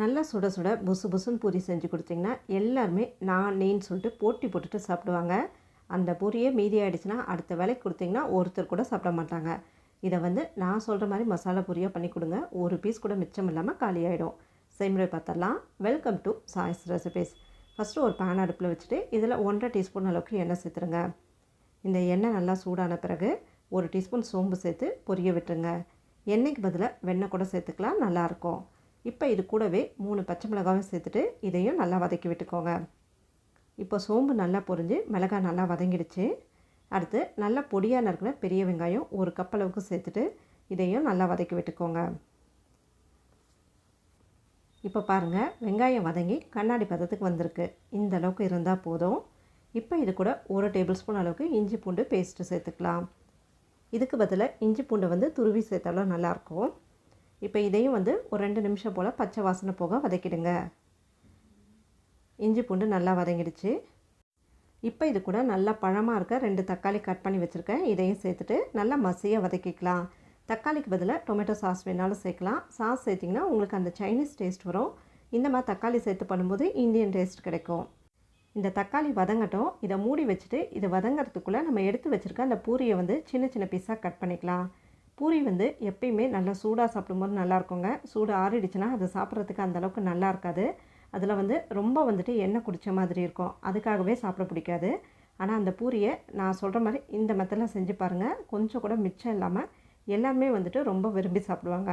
நல்லா சுட சுட புசு புசுன்னு பூரி செஞ்சு கொடுத்தீங்கன்னா எல்லாருமே நான் நீன்னு சொல்லிட்டு போட்டி போட்டுட்டு சாப்பிடுவாங்க. அந்த பூரியே மீதி ஆகிடுச்சுன்னா அடுத்த வேலைக்கு கொடுத்தீங்கன்னா ஒருத்தர் கூட சாப்பிட மாட்டாங்க. இதை வந்து நான் சொல்கிற மாதிரி மசாலா பூரியாக பண்ணி கொடுங்க. ஒரு பீஸ் கூட மிச்சம் இல்லாமல் காலியாயிடும். செய்முறை பார்த்தரலாம் welcome to choice recipes first ஒரு பேன் அடுப்பில் வச்சுட்டு இதில் ஒன்றரை டீஸ்பூன் அளவுக்கு எண்ணெய் சேர்த்துருங்க. இந்த எண்ணெய் நல்லா சூடான பிறகு ஒரு டீஸ்பூன் சோம்பு சேர்த்து பொரிய விட்டுருங்க. எண்ணெய்க்கு பதிலாக வெண்ணெய் கூட சேர்த்துக்கலாம். நல்லாயிருக்கும் இப்போ இது கூடவே மூணு பச்சை மிளகாவும் சேர்த்துட்டு இதையும் நல்லா வதக்கி விட்டுக்கோங்க. இப்போ சோம்பு நல்லா பொரிஞ்சு மிளகாய் நல்லா வதங்கிடுச்சு. அடுத்து நல்லா பொடியாக நறுக்கிற பெரிய வெங்காயம் ஒரு கப் அளவுக்கு சேர்த்துட்டு இதையும் நல்லா வதக்கி விட்டுக்கோங்க. இப்போ பாருங்கள் வெங்காயம் வதங்கி கண்ணாடி பதத்துக்கு வந்திருக்கு. இந்த அளவுக்கு இருந்தால் போதும். இப்போ இது கூட ஒரு டேபிள் ஸ்பூன் அளவுக்கு இஞ்சி பூண்டு பேஸ்ட்டு சேர்த்துக்கலாம். இதுக்கு பதிலாக இஞ்சி பூண்டை வந்து துருவி சேர்த்தாலும் நல்லாயிருக்கும் இப்போ இதையும் வந்து ஒரு ரெண்டு நிமிஷம் போல் பச்சை வாசனை போக வதக்கிடுங்க. இஞ்சி பூண்டு நல்லா வதங்கிடுச்சு. இப்போ இது கூட நல்லா பழமாக இருக்க ரெண்டு தக்காளி கட் பண்ணி வச்சுருக்கேன். இதையும் சேர்த்துட்டு நல்லா மசியாக வதக்கிக்கலாம். தக்காளிக்கு பதிலாக டொமேட்டோ சாஸ் வேணாலும் சேர்க்கலாம். சாஸ் சேர்த்திங்கன்னா உங்களுக்கு அந்த சைனீஸ் டேஸ்ட் வரும். இந்த மாதிரி தக்காளி சேர்த்து பண்ணும்போது இந்தியன் டேஸ்ட் கிடைக்கும். இந்த தக்காளி வதங்கட்டும். இதை மூடி வச்சுட்டு இது வதங்கிறதுக்குள்ளே நம்ம எடுத்து வச்சுருக்க அந்த பூரியை வந்து சின்ன சின்ன பீஸாக கட் பண்ணிக்கலாம். பூரி வந்து எப்பயுமே நல்லா சூடாக சாப்பிடும்போது நல்லா இருக்குங்க சூடு ஆறிடுச்சுன்னா அது சாப்பிட்றதுக்கு அந்தளவுக்கு நல்லா இருக்காது அதில் வந்து ரொம்ப வந்துட்டு எண்ணெய் குடித்த மாதிரி இருக்கும். அதுக்காகவே சாப்பிட பிடிக்காது. ஆனால் அந்த பூரியை நான் சொல்கிற மாதிரி இந்த மெத்தடில் செஞ்சு பாருங்கள் கொஞ்சம் கூட மிச்சம் இல்லாமல் எல்லாமே வந்துட்டு ரொம்ப விரும்பி சாப்பிடுவாங்க.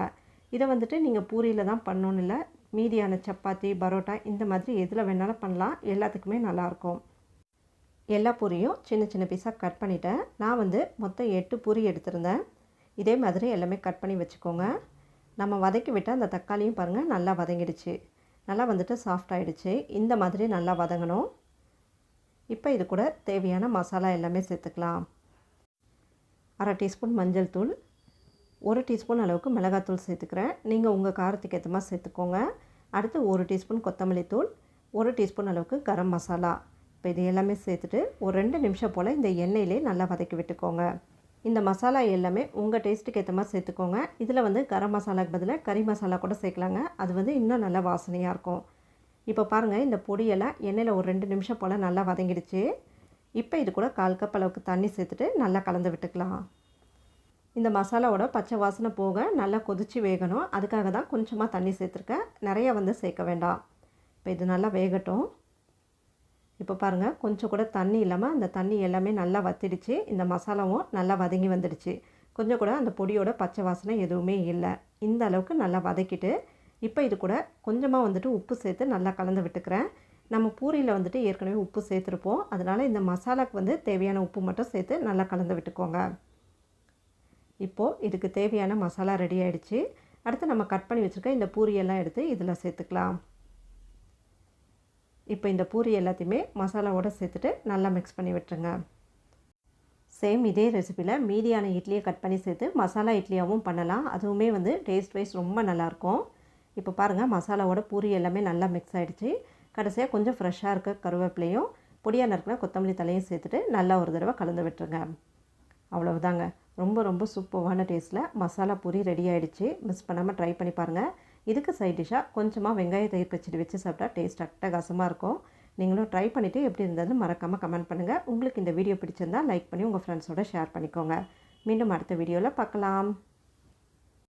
இதை வந்துட்டு நீங்கள் பூரியில் தான் பண்ணணும்னு இல்லை. மீதியான சப்பாத்தி பரோட்டா இந்த மாதிரி எதில் வேணாலும் பண்ணலாம். எல்லாத்துக்குமே நல்லாயிருக்கும். எல்லா பூரியும் சின்ன சின்ன பீஸாக கட் பண்ணிவிட்டேன் நான் வந்து மொத்தம் எட்டு பூரி எடுத்திருந்தேன். இதே மாதிரி எல்லாமே கட் பண்ணி வச்சுக்கோங்க. நம்ம வதக்கி விட்டால் அந்த தக்காளியும் பாருங்கள் நல்லா வதங்கிடுச்சு. நல்லா வந்துட்டு சாஃப்ட் ஆகிடுச்சு இந்த மாதிரி நல்லா வதங்கணும். இப்போ இது கூட தேவையான மசாலா எல்லாமே சேர்த்துக்கலாம். அரை டீஸ்பூன் மஞ்சள் தூள் ஒரு டீஸ்பூன் அளவுக்கு மிளகாத்தூள் சேர்த்துக்கிறேன். நீங்கள் உங்கள் காரத்துக்கு ஏற்ற மாதிரி சேர்த்துக்கோங்க. அடுத்து ஒரு டீஸ்பூன் கொத்தமல்லி தூள் ஒரு டீஸ்பூன் அளவுக்கு கரம் மசாலா. இப்போ இது எல்லாமே சேர்த்துட்டு ஒரு ரெண்டு நிமிஷம் போல் இந்த எண்ணெயிலே நல்லா வதக்கி விட்டுக்கோங்க. இந்த மசாலா எல்லாமே உங்கள் டேஸ்ட்டுக்கு ஏற்ற மாதிரி சேர்த்துக்கோங்க. இதில் வந்து கரம் மசாலாக்கு பதிலாக கறி மசாலா கூட சேர்க்கலாங்க. அது வந்து இன்னும் நல்லா வாசனையாக இருக்கும். இப்போ பாருங்கள் இந்த பொடியெல்லாம் எண்ணெயில் ஒரு ரெண்டு நிமிஷம் போல் நல்லா வதங்கிடுச்சு. இப்போ இது கூட கால் கப் அளவுக்கு தண்ணி சேர்த்துட்டு நல்லா கலந்து விட்டுக்கலாம். இந்த மசாலாவோட பச்சை வாசனை போக நல்லா கொதித்து வேகணும். அதுக்காக தான் கொஞ்சமாக தண்ணி சேர்த்துருக்கேன். நிறையா வந்து சேர்க்க வேண்டாம். இப்போ இது நல்லா வேகட்டும். இப்போ பாருங்கள் கொஞ்சம் கூட தண்ணி இல்லாமல் அந்த தண்ணி எல்லாமே நல்லா வத்திடுச்சு. இந்த மசாலாவும் நல்லா வதங்கி வந்துடுச்சு. கொஞ்சம் கூட அந்த பொடியோட பச்சை வாசனை எதுவுமே இல்லை. இந்த அளவுக்கு நல்லா வதக்கிட்டு இப்போ இது கூட கொஞ்சமாக வந்துட்டு உப்பு சேர்த்து நல்லா கலந்து விட்டுக்கிறேன். நம்ம பூரியில் வந்துட்டு ஏற்கனவே உப்பு சேர்த்துருப்போம். அதனால் இந்த மசாலாவுக்கு வந்து தேவையான உப்பு மட்டும் சேர்த்து நல்லா கலந்து விட்டுக்கோங்க. இப்போது இதுக்கு தேவையான மசாலா ரெடி ஆகிடுச்சு அடுத்து நம்ம கட் பண்ணி வச்சுருக்க இந்த பூரியெல்லாம் எடுத்து இதில் சேர்த்துக்கலாம். இப்போ இந்த பூரி எல்லாத்தையுமே மசாலாவோடு சேர்த்துட்டு நல்லா மிக்ஸ் பண்ணி விட்டுருங்க. சேம் இதே ரெசிப்பியில் மீதியான இட்லியை கட் பண்ணி சேர்த்து மசாலா இட்லியாகவும் பண்ணலாம். அதுவுமே வந்து டேஸ்ட் வைஸ் ரொம்ப நல்லாயிருக்கும். இப்போ பாருங்கள் மசாலாவோட பூரி எல்லாமே நல்லா மிக்ஸ் ஆகிடுச்சு கடைசியாக கொஞ்சம் ஃப்ரெஷ்ஷாக இருக்க கருவேப்பிலையும் பொடியாக நறுக்கின கொத்தமல்லி தலையும் சேர்த்துட்டு நல்லா ஒரு தடவை கலந்து விட்டுருங்க. அவ்வளவுதாங்க. ரொம்ப ரொம்ப சூப்பர்வான டேஸ்ட்டில் மசாலா பூரி ரெடி ஆகிடுச்சு மிஸ் பண்ணாமல் ட்ரை பண்ணி பாருங்கள் இதுக்கு சைட் டிஷ்ஷாக கொஞ்சமாக வெங்காய தயிர் பச்சடி வச்சு சாப்பிட்டா டேஸ்ட் அட்டகாசமாக இருக்கும். நீங்களும் ட்ரை பண்ணிவிட்டு எப்படி இருந்ததுன்னு மறக்காமல் கமெண்ட் பண்ணுங்கள் உங்களுக்கு இந்த வீடியோ பிடிச்சிருந்தால் லைக் பண்ணி உங்கள் ஃப்ரெண்ட்ஸோட ஷேர் பண்ணிக்கோங்க. மீண்டும் அடுத்த வீடியோவில் பார்க்கலாம்.